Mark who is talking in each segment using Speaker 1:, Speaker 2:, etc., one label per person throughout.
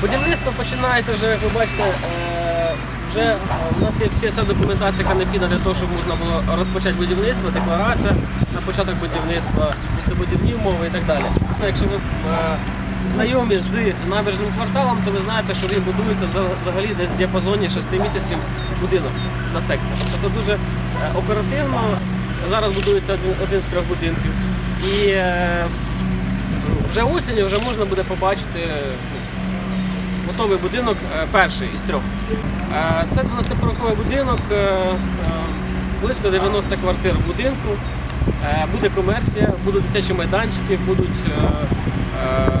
Speaker 1: Будівництво починається вже, як ви бачите, е, вже е, у нас є вся документація, яка необхідна для того, щоб можна було розпочати будівництво, декларація на початок будівництва, містобудівні умови і так далі. Ну, Якщо ви е, знайомі з набережним кварталом, то ви знаєте, що він будується взагалі десь в діапазоні 6 місяців будинок на секцію. Тобто це дуже оперативно. Зараз будується один, з трьох будинків. І вже осінню вже можна буде побачити ну, готовий будинок, е, перший із трьох. Е, Це 12-поверховий будинок, е, е, близько 90 квартир в будинку. Е, Буде комерція, будуть дитячі майданчики, будуть е,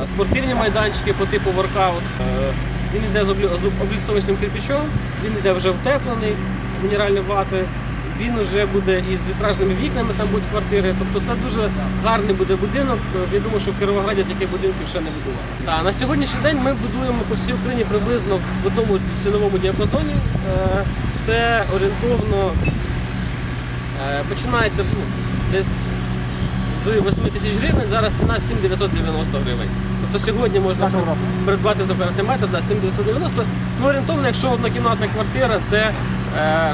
Speaker 1: е, спортивні майданчики по типу воркаут. Е, Він йде з облі- з облісовочним кирпичом, він йде вже втеплений, мінеральні вати. Він вже буде із вітражними вікнами, там будуть квартири. Тобто це дуже гарний буде будинок. Думаю, що в Кіровограді таких будинків ще не будували. Та, на сьогоднішній день ми будуємо по всій Україні приблизно в одному ціновому діапазоні. Е, Це орієнтовно е, починається ну, десь з 8 тисяч гривень, зараз ціна 7,990 гривень. Тобто сьогодні можна придбати за квадратний метр да, 7,990. Ну, орієнтовно, якщо однокімнатна квартира, це е,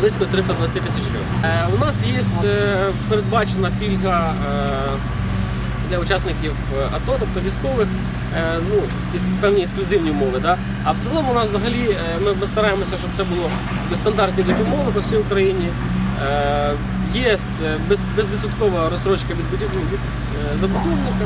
Speaker 1: близько 320 тисяч гривень. Е, у нас є е, передбачена пільга е, для учасників АТО, тобто військових, ну, певні ексклюзивні умови. Да? А в цілому у нас взагалі ми, стараємося, щоб це було стандартні умови по всій Україні. Є безвідсоткова розстрочка від, забудовника.